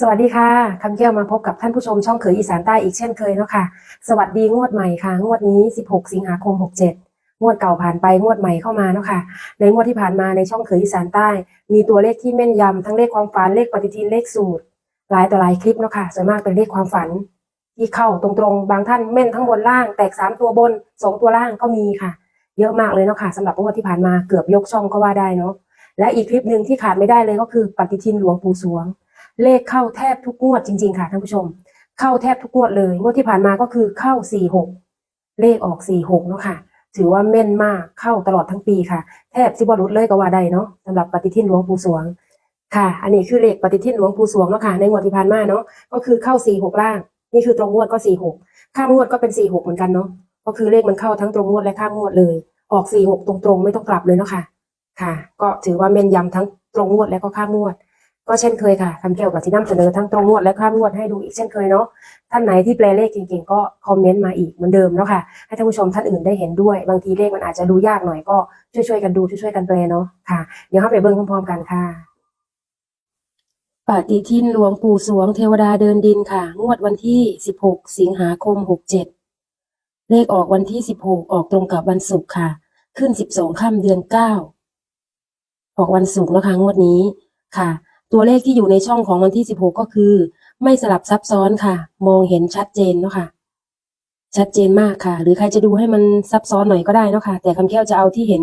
สวัสดีค่ะคำแก้วมาพบกับท่านผู้ชมช่องเขยอีสานใต้อีกเช่นเคยเนาะค่ะ สวัสดีงวดใหม่ค่ะ งวดนี้ 16 สิงหาคม 67 งวดเก่าผ่านไปงวดใหม่เข้ามาเนาะค่ะ ในงวดที่ผ่านมาในช่องเขยอีสานใต้ มีตัวเลขที่แม่นยำทั้งเลขความฝันเลขปฏิทินเลขสูตร หลายต่อหลายคลิปเนาะค่ะส่วนมากเป็นเลขความฝัน ที่เข้าตรงๆ บางท่านแม่นทั้งบนล่างแตก 3 ตัวบน 2 ตัวล่างก็มีค่ะ เยอะมากเลยเนาะค่ะสำหรับงวดที่ผ่านมาเกือบยกช่องก็ว่าได้เนาะและอีกคลิปหนึ่งที่ขาดไม่ได้เลยก็คือปฏิทินหลวงปู่สวง เลขเข้าแทบทุกงวดจริง ๆ ค่ะท่านผู้ชม เข้าแทบทุกงวดเลยงวดที่ผ่านมาก็คือเข้าสี่หกเลขออกสี่หกเนาะค่ะ ถือว่าแม่นมากเข้าตลอดทั้งปีค่ะ แทบสิบรุษเลยก็ว่าได้เนาะสำหรับปฏิทินหลวงปู่สวงค่ะ อันนี้คือเลขปฏิทินหลวงปู่สวงเนาะค่ะในงวดที่ผ่านมาเนาะก็คือเข้าสี่หกล่าง นี่คือตรงงวดก็สี่หกข้ามงวดก็เป็นสี่หกเหมือนกันเนาะก็คือเลขมันเข้าทั้งตรงงวดและข้ามงวดเลย ออกสี่หกตรงๆ ไม่ต้องกลับเลยเนาะค่ะ ค่ะ ก็ถือว่าแม่นยำทั้งตรงงวดและก็ข้ามงวด ก็เช่นเคยค่ะคำเกี่ยวกับที่นำเสนอทั้งตรงงวดและข้ามงวดให้ดูอีกเช่นเคยเนาะท่านไหนที่แปลเลขเก่งๆก็คอมเมนต์มาอีกเหมือนเดิมเนาะค่ะ ให้ท่านผู้ชมท่านอื่นได้เห็นด้วย บางทีเลขมันอาจจะดูยากหน่อยก็ช่วยๆกันดูช่วยๆกันแปลเนาะค่ะ เดี๋ยวเข้าไปเบิ่งพร้อมๆกันค่ะปฏิทินหลวงปู่สวงเทวดาเดินดินค่ะ งวดวันที่ 16 สิงหาคม 67 เลขออกวันที่ 16 ออกตรงกับวันศุกร์ค่ะ ขึ้น 12 ค่ำเดือน 9 ออกวันศุกร์นะคะงวดนี้ค่ะ ตัวเลขที่อยู่ในช่องของวันที่ 16 ก็คือ ไม่สลับซับซ้อนค่ะ มองเห็นชัดเจนเนาะค่ะ ชัดเจนมากค่ะ หรือใครจะดูให้มันซับซ้อนหน่อยก็ได้เนาะค่ะ แต่คำแก้วจะเอาที่เห็น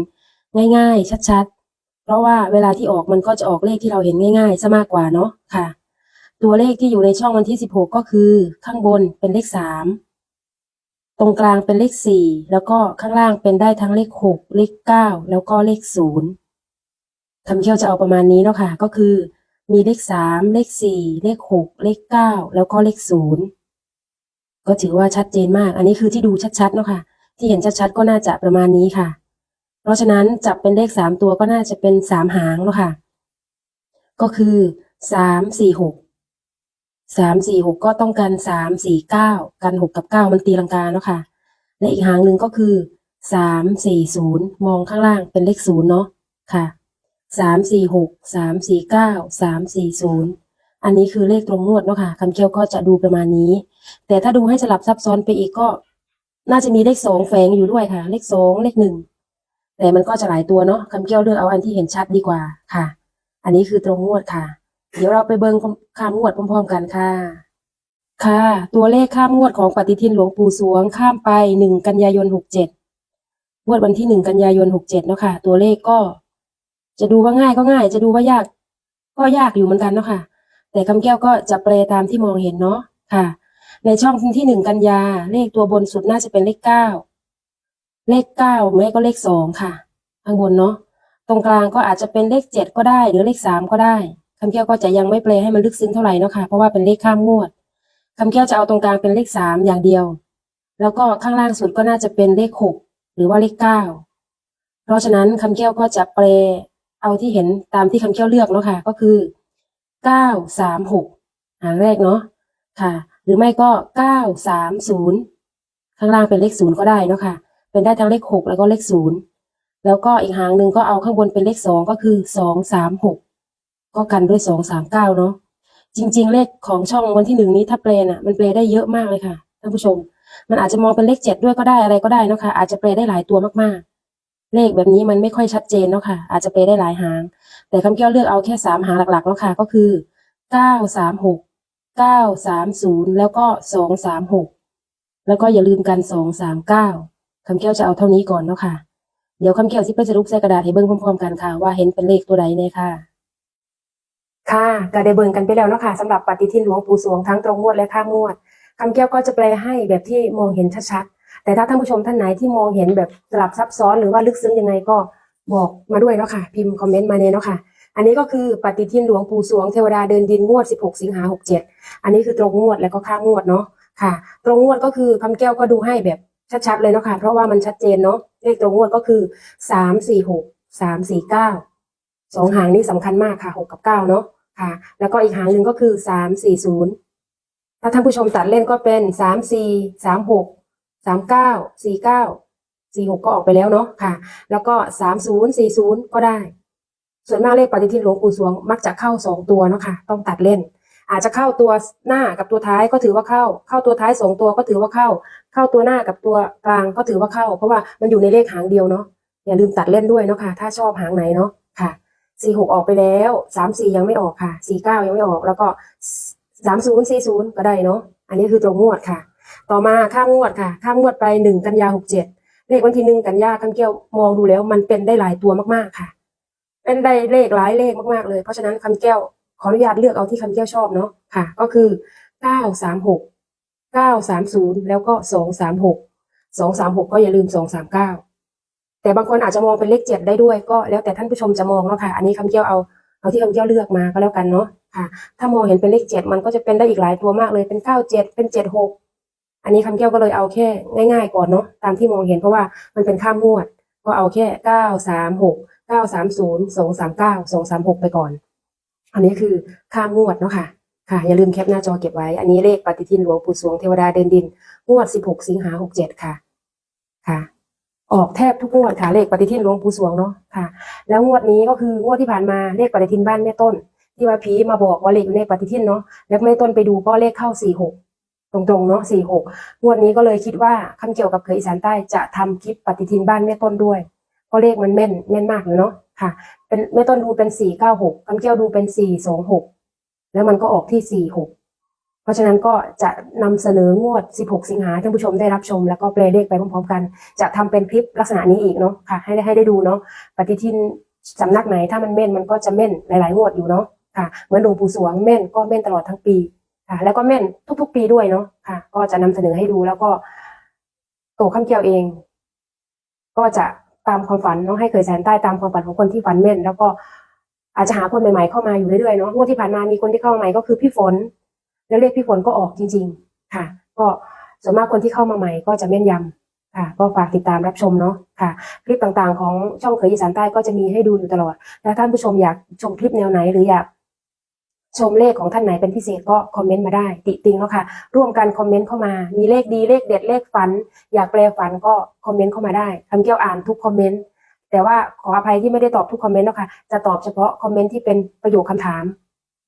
ง่าย ๆ ชัดๆ เพราะว่าเวลาที่ออกมันก็จะออกเลขที่เราเห็นง่ายๆซะมากกว่าเนาะค่ะ ตัวเลขที่อยู่ในช่องวันที่ 16 ก็คือ ข้างบนเป็นเลข 3 ตรงกลางเป็นเลข 4 แล้วก็ข้างล่างเป็นได้ทั้งเลข 6 เลข 9 แล้วก็เลข 0คำเคี่ยวจะเอาประมาณนี้เนาะค่ะ ก็คือ มีเลขสามเลขสี่เลขหกเลขเก้าแล้วก็เลขศูนย์ก็ถือว่าชัดเจนมาก อันนี้คือที่ดูชัดๆเนาะค่ะ ที่เห็นชัดๆก็น่าจะประมาณนี้ค่ะ เพราะฉะนั้นจับเป็นเลขสามตัวก็น่าจะเป็นสามหางเนาะค่ะ ก็คือสามสี่หกสามสี่หกก็ต้องกันสามสี่เก้ากันหกกับเก้ามันตีลังกาเนาะค่ะ และอีกหางหนึ่งก็คือสามสี่ศูนย์มองข้างล่างเป็นเลขศูนย์เนาะค่ะ สามสี่หกสามสี่เก้าสามสี่ศูนย์อันนี้คือเลขตรงงวดเนาะค่ะคำเคี้ยวก็จะดูประมาณนี้ แต่ถ้าดูให้สลับซับซ้อนไปอีกก็ น่าจะมีเลขสองแฝงอยู่ด้วยค่ะ เลขสองเลขหนึ่งแต่มันก็จะหลายตัวเนาะคำเคี้ยวเลือกเอาอันที่เห็นชัดดีกว่าค่ะ อันนี้คือตรงงวดค่ะ เดี๋ยวเราไปเบิ่งข้ามงวดพร้อมๆกันค่ะ ค่ะ ตัวเลขข้ามงวดของปฏิทินหลวงปู่สวงข้ามไปหนึ่งกันยายนหกเจ็ดงวดวันที่หนึ่งกันยายนหกเจ็ดเนาะค่ะ ตัวเลขก็ จะดูว่าง่ายก็ง่าย จะดูว่ายาก ก็ยากอยู่เหมือนกันเนาะค่ะ แต่คำแก้วก็จะแปลตามที่มองเห็นเนาะค่ะ ในช่องที่หนึ่งกันยา เลขตัวบนสุดน่าจะเป็นเลขเก้าเลขเก้าไม่ก็เลขสองค่ะ ข้างบนเนาะตรงกลางก็อาจจะเป็นเลขเจ็ดก็ได้ หรือเลขสามก็ได้คำแก้วก็จะยังไม่แปลให้มันลึกซึ้งเท่าไหร่เนาะค่ะ เพราะว่าเป็นเลขข้ามงวดคำแก้วจะเอาตรงกลางเป็นเลขสามอย่างเดียว แล้วก็ข้างล่างสุดก็น่าจะเป็นเลขหกหรือว่าเลขเก้าเพราะฉะนั้นคำแก้วก็จะแปล เอาที่เห็นตามที่คำเขี้ยวเลือกเนาะค่ะ ก็คือเก้าสามหกหางแรกเนาะค่ะ หรือไม่ก็เก้าสามศูนย์ข้างล่างเป็นเลขศูนย์ก็ได้เนาะค่ะ เป็นได้ทั้งเลขหกแล้วก็เลขศูนย์แล้วก็อีกหางหนึ่งก็เอาข้างบนเป็นเลขสองก็คือสองสามหกก็กันด้วยสองสามเก้าเนาะจริง ๆ เลขของช่องวันที่หนึ่งนี้ถ้าแปลน่ะ มันแปลได้เยอะมากเลยค่ะท่านผู้ชม มันอาจจะมองเป็นเลขเจ็ดด้วยก็ได้อะไรก็ได้เนาะค่ะอาจจะแปลได้หลายตัวมากๆ เลขแบบนี้มันไม่ค่อยชัดเจนเนาะค่ะ อาจจะไปได้หลายหาง แต่คำแก้วเลือกเอาแค่สามหางหลักๆแล้วค่ะ ก็คือเก้าสามหกเก้าสามศูนย์แล้วก็สองสามหกแล้วก็อย่าลืมกันสองสามเก้าคำแก้วจะเอาเท่านี้ก่อนเนาะค่ะ เดี๋ยวคำแก้วที่ไปสรุปใส่กระดาษให้เบิ้งพร้อมๆกันค่ะ ว่าเห็นเป็นเลขตัวใดเนี่ยค่ะ ค่ะก็ได้เบิ่งกันไปแล้วเนาะค่ะสำหรับปฏิทินหลวงปู่สวงทั้งตรงงวดและข้างงวดคำแก้วก็จะแปลให้แบบที่มองเห็นชัดๆ แต่ถ้าท่านผู้ชมท่านไหนที่มองเห็นแบบสลับซับซ้อนหรือว่าลึกซึ้งยังไงก็บอกมาด้วยเนาะค่ะ พิมพ์คอมเมนต์มาเนี่ยเนาะค่ะ อันนี้ก็คือปฏิทินหลวงปู่สวงเทวดาเดินดินงวด 16 สิงหา 67 อันนี้คือตรงงวดแล้วก็ข้างงวดเนาะค่ะ ตรงงวดก็คือคำแก้วก็ดูให้แบบชัดๆเลยเนาะค่ะ เพราะว่ามันชัดเจนเนาะเลขตรงงวดก็คือ 3 4 6 3 4 9 สองหางนี้สำคัญมากค่ะ 6 กับ 9 เนาะค่ะ แล้วก็อีกหางหนึ่งก็คือ 3 4 0 ถ้าท่านผู้ชมตัดเล่นก็เป็น 3 4 3 6 3 9 4 9 4 6ก็ออกไปแล้วเนาะค่ะ แล้วก็30 40ก็ได้ ส่วนมากเลขปฏิทินหลวงปู่สวงมักจะเข้าสองตัวเนาะค่ะ ต้องตัดเล่น อาจจะเข้าตัวหน้ากับตัวท้ายก็ถือว่าเข้า เข้าตัวท้ายสองตัวก็ถือว่าเข้า เข้าตัวหน้ากับตัวกลางก็ถือว่าเข้า เพราะว่ามันอยู่ในเลขหางเดียวเนาะอย่าลืมตัดเล่นด้วยเนาะค่ะ ถ้าชอบหางไหนเนาะค่ะสี่หกออกไปแล้วสามสี่ยังไม่ออกค่ะสี่เก้ายังไม่ออก แล้วก็สามศูนย์สี่ศูนย์ก็ได้เนาะอันนี้คือตรงงวดค่ะ ต่อมาข้างวดค่ะข้างวดไปหนึ่งกันยาหกเจ็ดเลขวันที่หนึ่งกันยาคำเกี้ยวมองดูแล้ว มันเป็นได้หลายตัวมากๆค่ะ เป็นได้เลขหลายเลขมากๆเลยเพราะฉะนั้นคำแก้วขออนุญาตเลือกเอาที่คำแก้วชอบเนาะค่ะ ก็คือเก้าสามหกเก้าสามศูนย์แล้วก็สองสามหกสองสามหกก็อย่าลืมสองสามเก้าแต่บางคนอาจจะมองเป็นเลขเจ็ดได้ด้วยก็แล้วแต่ท่านผู้ชมจะมองเนาะค่ะ อันนี้คำแก้วเอาเอาที่คำแก้วเลือกมาก็แล้วกันเนาะค่ะ ถ้ามองเห็นเป็นเลขเจ็ดมันก็จะเป็นได้อีกหลายตัวมากเลยเป็นเก้าเจ็ดเป็นเจ็ดหก อันนี้คำแก้วก็เลยเอาแค่ง่าย ๆ ก่อนเนาะตามที่มองเห็นเพราะว่ามันเป็นข้ามงวด ก็เอาแค่เก้าสามหกเก้าสามศูนย์สองสามเก้าสองสามหกไปก่อน อันนี้คือข้ามงวดเนาะค่ะค่ะ อย่าลืมแคปหน้าจอเก็บไว้ อันนี้เลขปฏิทินหลวงปู่สวงเทวดาเดินดินงวดสิบหกสิงหาหกเจ็ดค่ะค่ะ ออกแทบทุกงวดค่ะเลขปฏิทินหลวงปู่สวงเนาะค่ะ แล้วงวดนี้ก็คืองวดที่ผ่านมาเลขปฏิทินบ้านแม่ต้น ที่ว่าผีมาบอกว่าเลขอยู่ในปฏิทินเนาะแล้วแม่ต้นไปดูก็เลขเข้าสี่หก ตรงๆเนาะสี่หกงวดนี้ก็เลยคิดว่าคำเกี่ยวกับเคยอีสานใต้จะทำคลิปปฏิทินบ้านแม่ต้นด้วยเพราะเลขมันแม่นแม่นมากเลยเนาะค่ะ เป็นแม่ต้นดูเป็นสี่เก้าหกคำเกี้ยวดูเป็นสี่สองหกแล้วมันก็ออกที่สี่หกเพราะฉะนั้นก็จะนำเสนองวด 16 สิงหาท่านผู้ชมได้รับชม แล้วก็แปลเลขไปพร้อมๆกัน จะทำเป็นคลิปลักษณะนี้อีกเนาะค่ะ ให้ได้ให้ได้ดูเนาะปฏิทินสำนักไหนถ้ามันแม่นมันก็จะแม่นหลายๆงวดอยู่เนาะค่ะ เหมือนหลวงปู่สวงแม่นก็แม่นตลอดทั้งปี ค่ะ แล้วก็แม่นทุก ๆ ปีด้วยเนาะค่ะ ก็จะนำเสนอให้ดูแล้วก็โตข้ามเกี่ยวเอง ก็จะตามความฝันเนาะให้เคยแสนใต้ตามความฝันของคนที่ฝันแม่น แล้วก็อาจจะหาคนใหม่ๆเข้ามาอยู่เรื่อยๆเนาะงวดที่ผ่านมามีคนที่เข้ามาใหม่ก็คือพี่ฝน แล้วเลขพี่ฝนก็ออกจริง ๆ ค่ะ ก็ส่วนมากคนที่เข้ามาใหม่ก็จะแม่นยำค่ะ ก็ฝากติดตามรับชมเนาะค่ะ คลิปต่างๆ ของช่องเคยอีสานใต้ก็จะมีให้ดูอยู่ตลอดแล้วท่านผู้ชมอยากชมคลิปแนวไหนหรืออยาก ชมเลขของท่านไหนเป็นพิเศษก็คอมเมนต์มาได้ ติติงเนาะค่ะ ร่วมกันคอมเมนต์เข้ามา มีเลขดีเลขเด็ดเลขฝัน อยากแปลฝันก็คอมเมนต์เข้ามาได้คำเกี่ยวอ่านทุกคอมเมนต์แต่ว่าขออภัยที่ไม่ได้ตอบทุกคอมเมนต์เนาะค่ะ จะตอบเฉพาะคอมเมนต์ที่เป็นประโยคคำถาม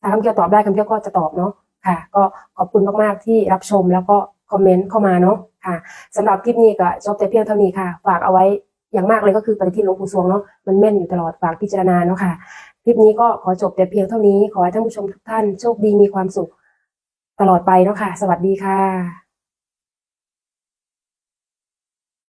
ถ้าคำเกี่ยวตอบได้คำเกี่ยวก็จะตอบเนาะค่ะ ก็ขอบคุณมากๆที่รับชมแล้วก็คอมเมนต์เข้ามาเนาะค่ะสำหรับคลิปนี้ก็จบแต่เพียงเท่านี้ค่ะ ฝากเอาไว้อย่างมากเลยก็คือปฏิทินหลวงปู่สวงเนาะมันแม่นอยู่ตลอดฝากพิจารณาเนาะค่ะ คลิปนี้ก็ขอจบแต่เพียงเท่านี้ ขอให้ท่านผู้ชมทุกท่านโชคดีมีความสุข ตลอดไปนะค่ะ สวัสดีค่ะ